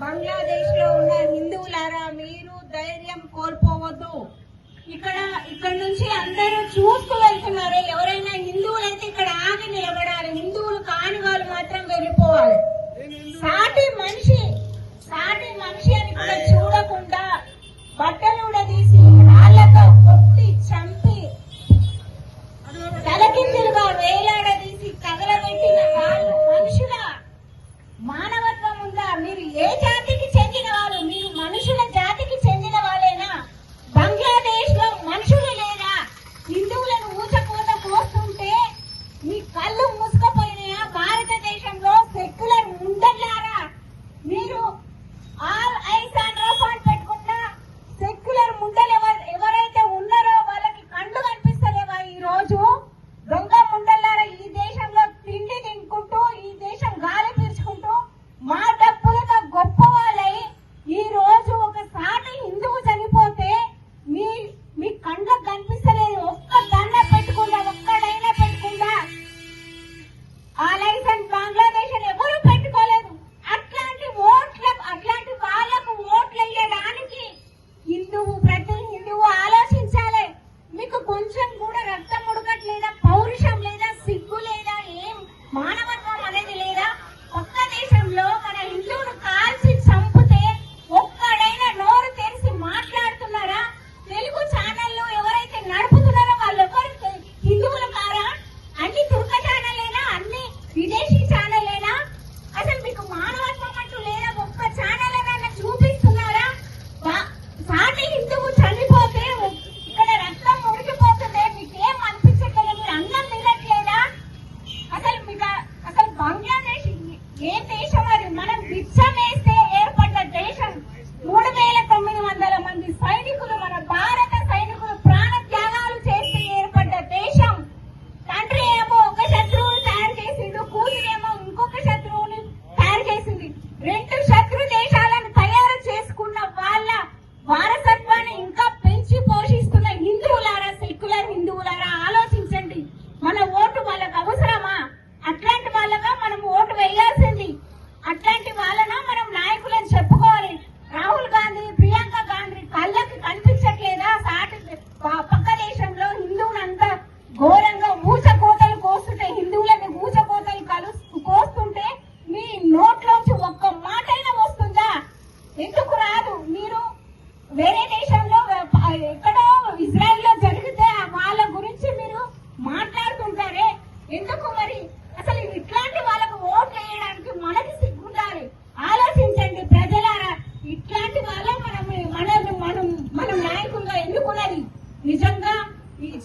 బంగ్లాదేశ్లో ఉన్న హిందువులారా మీరు ధైర్యం కోల్పోవద్దు. ఇక్కడ ఇక్కడ నుంచి అందరూ చూస్తూ వెళ్తున్నారు. ఎవరైనా హిందువులైతే ఇక్కడ ఆగి నిలబడాలి. హిందువులు కాని వాళ్ళు మాత్రం వెళ్ళిపోవాలి. Hey,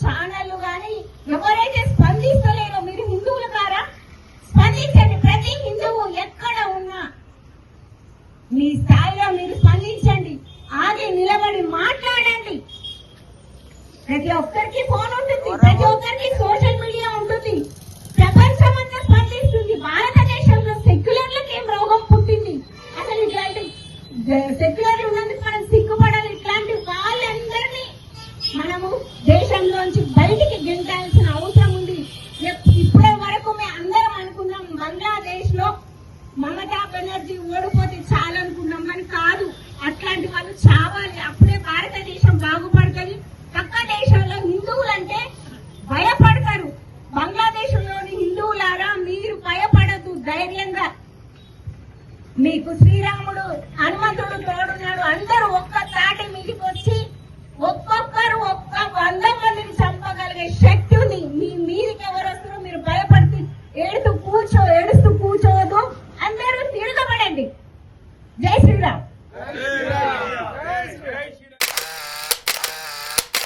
ఛానళ్ళు కానీ ఎవరైతే స్పందిస్తలేరో మీరు హిందువుల కారా? స్పందించండి. ప్రతి హిందువు ఎక్కడ ఉన్నా మీ స్థాయిలో మీరు స్పందించండి. ఆగి నిలబడి మాట్లాడండి. ప్రతి ఒక్కరికి ఫోన్ ఉంటుంది. ప్రతి ఒక్కరికి సోషల్ మీడియా ఉంటుంది. ప్రపంచం అంతా స్పందిస్తుంది. భారతదేశంలో సెక్యులర్లకు ఏం రోగం పుట్టింది? అసలు ఇట్లాంటి సెక్యులర్ ఉన్న దేశంలోంచి బయటికి గెంటాల్సిన అవసరం ఉంది. ఇప్పటి వరకు మేము అందరం అనుకున్నాం బంగ్లాదేశ్లో మమతా బెనర్జీ ఓడిపోతే చాలనుకున్నాం అని కాదు. అట్లాంటి వాళ్ళు చావాలి. అప్పుడే భారతదేశం బాగుపడుతుంది. పక్క దేశంలో హిందువులంటే భయపడతారు. బంగ్లాదేశంలోని హిందువులారా మీరు భయపడద్దు ధైర్యంగా. మీకు శ్రీరాముడు హనుమ